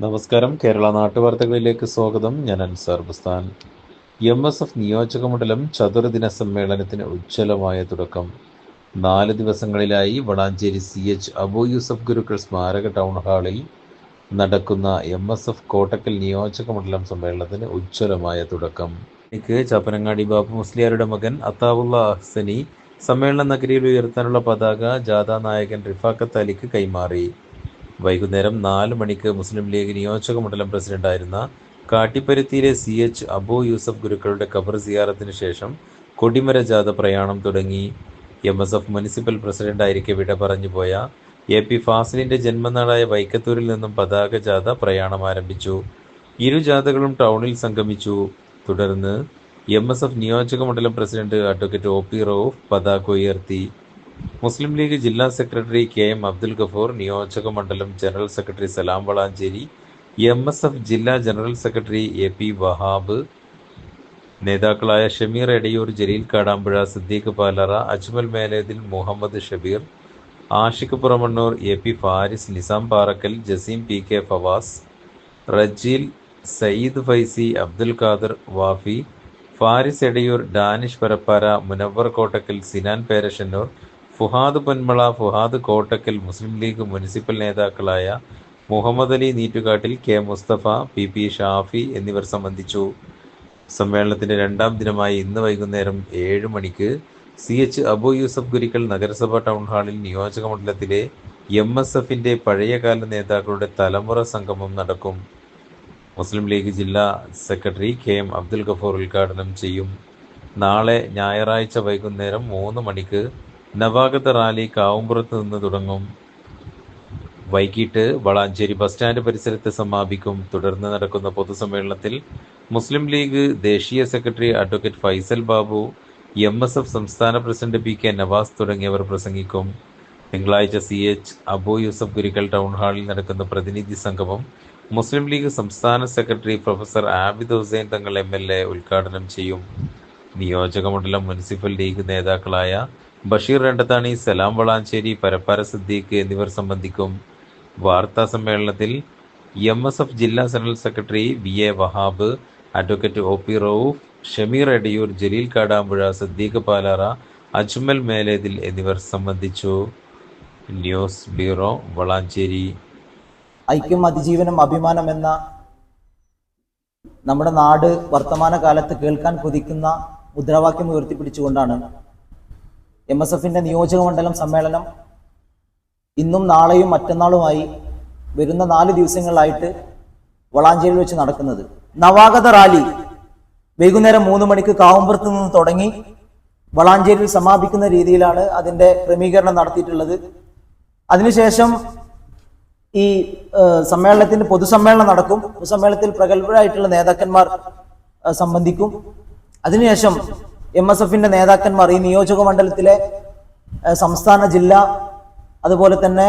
നമസ്കാരം. കേരള നാട്ടുവാർത്തകളിലേക്ക് സ്വാഗതം. ഞാൻ Ansar Bustan. M S F നിയോജകമണ്ഡലം ചതുർദിന സമ്മേളനത്തിന് ഉജ്ജ്വലമായ തുടക്കം. നാല് ദിവസങ്ങളിലായി വളാഞ്ചേരി സി എച്ച് അബു യൂസഫ് ഗുരുക്കൾ സ്മാരക ടൗൺ ഹാളിൽ നടക്കുന്ന എം എസ് എഫ് കോട്ടക്കൽ നിയോജകമണ്ഡലം സമ്മേളനത്തിന് ഉജ്ജ്വലമായ തുടക്കം. എനിക്ക് ചപ്പനങ്ങാടി ബാബു മുസ്ലിയാരുടെ മകൻ അത്താവുള്ള അഹ്സനി സമ്മേളന നഗരിയിൽ ഉയർത്താനുള്ള പതാക ജാഥാ നായകൻ റിഫാഖത്ത് അലിക്ക് കൈമാറി. വൈകുന്നേരം നാല് മണിക്ക് മുസ്ലിം ലീഗ് നിയോജക മണ്ഡലം പ്രസിഡന്റായിരുന്ന കാട്ടിപ്പരുത്തിയിലെ സി എച്ച് അബു യൂസഫ് ഗുരുക്കളുടെ ഖബർ സിയാറത്തിന് ശേഷം കൊടിമര ജാഥ പ്രയാണം തുടങ്ങി. എം എസ് എഫ് മുനിസിപ്പൽ പ്രസിഡന്റായിരിക്കെ വിട പറഞ്ഞുപോയ എ പി ഫാസിലിന്റെ ജന്മനാടായ വൈക്കത്തൂരിൽ നിന്നും പതാക ജാഥ പ്രയാണം ആരംഭിച്ചു. ഇരു ജാഥകളും ടൗണിൽ സംഗമിച്ചു. തുടർന്ന് എം എസ് എഫ് നിയോജക മണ്ഡലം president advocate O P Rauf പതാക ഉയർത്തി. മുസ്ലിം ലീഗ് ജില്ലാ secretary K M Abdul Gafoor നിയോജക മണ്ഡലം general secretary Salam Valanchery M S F ജില്ലാ general secretary A P Wahab നേതാക്കളായ Shameer Edayur Jaleel Kadampuzha Siddique Palara Ajmal Melethil Muhammad Shabeer Ashiq Puramannur A P Faris Nisam Parakkal Jaseem P K Fawas Rajeel Sayyid Faizy Abdul Khader Wafi Faris Edayur Danish Parappara Munavar Kottakkal Sinan Perassannur Fuhad Ponmala Fuhad Kottakkal Muslim league municipal നേതാക്കളായ Muhammad Ali Neettukattil K Musthafa P P Shafi എന്നിവർ സംബന്ധിച്ചു. സമ്മേളനത്തിന്റെ രണ്ടാം ദിനമായ ഇന്ന് വൈകുന്നേരം ഏഴ് മണിക്ക് സി എച്ച് അബു യൂസഫ് ഗുരിക്കൽ നഗരസഭ ടൗൺ ഹാളിൽ നിയോജക മണ്ഡലത്തിലെ എം എസ് എഫിന്റെ പഴയകാല നേതാക്കളുടെ തലമുറ സംഗമം നടക്കും. മുസ്ലിം ലീഗ് ജില്ലാ secretary K M Abdul Gafoor ഉദ്ഘാടനം ചെയ്യും. നാളെ ഞായറാഴ്ച വൈകുന്നേരം മൂന്ന് മണിക്ക് നവാഗത റാലി കാവുംപുറത്ത് നിന്ന് തുടങ്ങും. വൈകിട്ട് വളാഞ്ചേരി ബസ് സ്റ്റാൻഡ് പരിസരത്ത് സമാപിക്കും. തുടർന്ന് നടക്കുന്ന പൊതുസമ്മേളനത്തിൽ മുസ്ലിം ലീഗ് ദേശീയ secretary advocate Faisal Babu M S F സംസ്ഥാന പ്രസിഡന്റ് പി കെ നവാസ് തുടങ്ങിയവർ പ്രസംഗിക്കും. തിങ്കളാഴ്ച C H Abu Yusuf Gurikkal town ഹാളിൽ നടക്കുന്ന പ്രതിനിധി സംഗമം മുസ്ലിം ലീഗ് സംസ്ഥാന secretary professor Abid Hussain Thangal M L A ഉദ്ഘാടനം ചെയ്യും. നിയോജകമണ്ഡലം മുനിസിപ്പൽ ലീഗ് നേതാക്കളായ ബഷീർ രണ്ടത്താണി സലാം വളാഞ്ചേരി പരപ്പാര സിദ്ദീഖ് എന്നിവർ സംബന്ധിക്കും വാർത്താ സമ്മേളനത്തിൽ എം എസ് എഫ് ജില്ലാ general secretary V A Wahab advocate O P Rauf Shameer Edayur Jaleel Kadampuzha Siddique Palara Ajmal Melethil എന്നിവർ സംബന്ധിച്ചു. News bureau Valanchery. ഐക്യം അതിജീവനം അഭിമാനം എന്ന നമ്മുടെ നാട് വർത്തമാന കാലത്ത് കേൾക്കാൻ കൊതിക്കുന്ന മുദ്രാവാക്യം ഉയർത്തിപ്പിടിച്ചുകൊണ്ടാണ് എം എസ് എഫിന്റെ നിയോജക മണ്ഡലം സമ്മേളനം ഇന്നും നാളെയും മറ്റന്നാളുമായി വരുന്ന നാല് ദിവസങ്ങളിലായിട്ട് വളാഞ്ചേരിയിൽ വെച്ച് നടക്കുന്നത്. നവാഗത റാലി വൈകുന്നേരം മൂന്ന് മണിക്ക് കാവുമ്പുറത്ത് നിന്ന് തുടങ്ങി വളാഞ്ചേരിയിൽ സമാപിക്കുന്ന രീതിയിലാണ് അതിന്റെ ക്രമീകരണം നടത്തിയിട്ടുള്ളത്. അതിനുശേഷം ഈ സമ്മേളനത്തിന്റെ പൊതുസമ്മേളനം നടക്കും. പൊതുസമ്മേളനത്തിൽ പ്രഗത്ഭരായിട്ടുള്ള നേതാക്കന്മാർ സംബന്ധിക്കും. അതിനുശേഷം എം എസ് എഫിന്റെ നേതാക്കന്മാർ ഈ നിയോജക മണ്ഡലത്തിലെ സംസ്ഥാന ജില്ല അതുപോലെ തന്നെ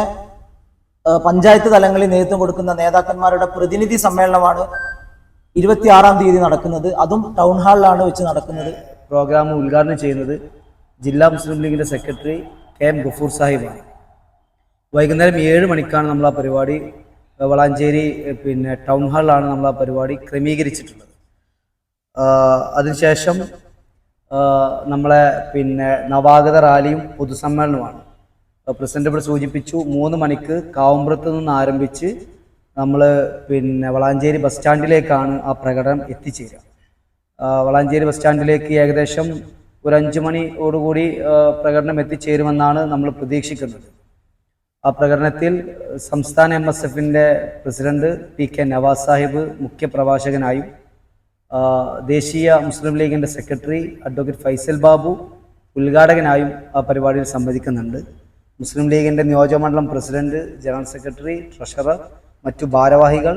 പഞ്ചായത്ത് തലങ്ങളിൽ നേതൃത്വം കൊടുക്കുന്ന നേതാക്കന്മാരുടെ പ്രതിനിധി സമ്മേളനമാണ് ഇരുപത്തിയാറാം തീയതി നടക്കുന്നത്. അതും ടൗൺ ഹാളിലാണ് വെച്ച് നടക്കുന്നത്. പ്രോഗ്രാം ഉദ്ഘാടനം ചെയ്യുന്നത് ജില്ലാ മുസ്ലിം ലീഗിന്റെ സെക്രട്ടറി കെ എം ഗഫൂർ സാഹിബാണ്. വൈകുന്നേരം ഏഴ് മണിക്കാണ് നമ്മൾ ആ പരിപാടി വളാഞ്ചേരി പിന്നെ ടൗൺ ഹാളിലാണ് നമ്മൾ ആ പരിപാടി ക്രമീകരിച്ചിട്ടുള്ളത്. അതിനുശേഷം നമ്മളെ പിന്നെ നവാഗത റാലിയും പൊതുസമ്മേളനവുമാണ്. പ്രസിഡന്റ് ഇവിടെ സൂചിപ്പിച്ചു മൂന്ന് മണിക്ക് കാവുമ്പുറത്ത് നിന്ന് ആരംഭിച്ച് നമ്മൾ പിന്നെ വളാഞ്ചേരി ബസ് സ്റ്റാൻഡിലേക്കാണ് ആ പ്രകടനം എത്തിച്ചേരുക. വളാഞ്ചേരി ബസ് സ്റ്റാൻഡിലേക്ക് ഏകദേശം ഒരു അഞ്ച് മണിയോടുകൂടി പ്രകടനം എത്തിച്ചേരുമെന്നാണ് നമ്മൾ പ്രതീക്ഷിക്കുന്നത്. ആ പ്രകടനത്തിൽ സംസ്ഥാന എം എസ് എഫിന്റെ president P K Navas Sahib മുഖ്യപ്രഭാഷകനായും ദേശീയ മുസ്ലിം ലീഗിന്റെ സെക്രട്ടറി അഡ്വക്കേറ്റ് ഫൈസൽ ബാബു ഉദ്ഘാടകനായും ആ പരിപാടിയിൽ സംബന്ധിക്കുന്നുണ്ട് മുസ്ലിം ലീഗിന്റെ നിയോജകമണ്ഡലം പ്രസിഡന്റ് ജനറൽ സെക്രട്ടറി ട്രഷറർ മറ്റു ഭാരവാഹികൾ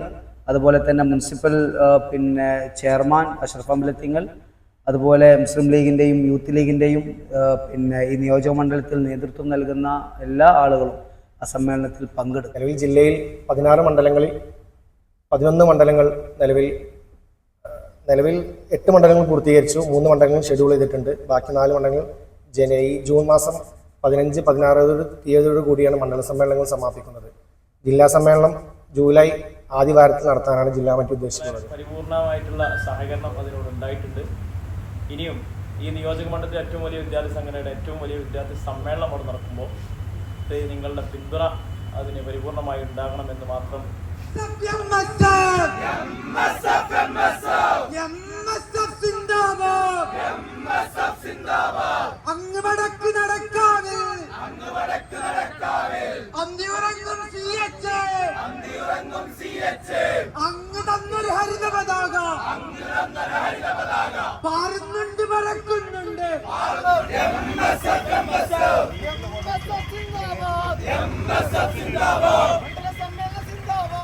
അതുപോലെ തന്നെ മുനിസിപ്പൽ പിന്നെ ചെയർമാൻ അഷ്റഫ് അമ്പലത്തിങ്ങൽ അതുപോലെ മുസ്ലിം ലീഗിന്റെയും യൂത്ത് ലീഗിന്റെയും പിന്നെ ഈ നിയോജകമണ്ഡലത്തിൽ നേതൃത്വം നൽകുന്ന എല്ലാ ആളുകളും ആ സമ്മേളനത്തിൽ പങ്കെടുക്കും. നിലവിൽ ജില്ലയിൽ പതിനാറ് മണ്ഡലങ്ങളിൽ പതിനൊന്ന് മണ്ഡലങ്ങൾ നിലവിൽ നിലവിൽ എട്ട് മണ്ഡലങ്ങൾ പൂർത്തീകരിച്ചു മൂന്ന് മണ്ഡലങ്ങൾ ഷെഡ്യൂൾ ചെയ്തിട്ടുണ്ട്. ബാക്കി നാല് മണ്ഡലങ്ങൾ ജനുവരി ഈ ജൂൺ മാസം പതിനഞ്ച് പതിനാറ് തീയതിയോട് കൂടിയാണ് മണ്ഡല സമ്മേളനങ്ങൾ സമാപിക്കുന്നത്. ജില്ലാ സമ്മേളനം ജൂലൈ ആദ്യവാരത്തിൽ നടത്താനാണ് ജില്ലാ മറ്റു ഉദ്ദേശിക്കുന്നത്. പരിപൂർണമായിട്ടുള്ള സഹകരണം അതിനോട് ഉണ്ടായിട്ടുണ്ട്. ഇനിയും ഈ നിയോജക മണ്ഡലത്തിലെ ഏറ്റവും വലിയ വിദ്യാർത്ഥി സംഘടനയുടെ ഏറ്റവും വലിയ വിദ്യാർത്ഥി സമ്മേളനം അവിടെ നടക്കുമ്പോൾ നിങ്ങളുടെ പിന്തുണ അതിന് പരിപൂർണമായി ഉണ്ടാകണമെന്ന് മാത്രം അങ്ങ് വടക്ക് നടക്കാതെ അന്തിയുറങ്ങും സി എച്ച്. അങ്ങ് തന്നൊരു ഹരിത പതാക പാറുന്നുണ്ട് പറക്കുന്നുണ്ട്. സിന്ദാബാദ്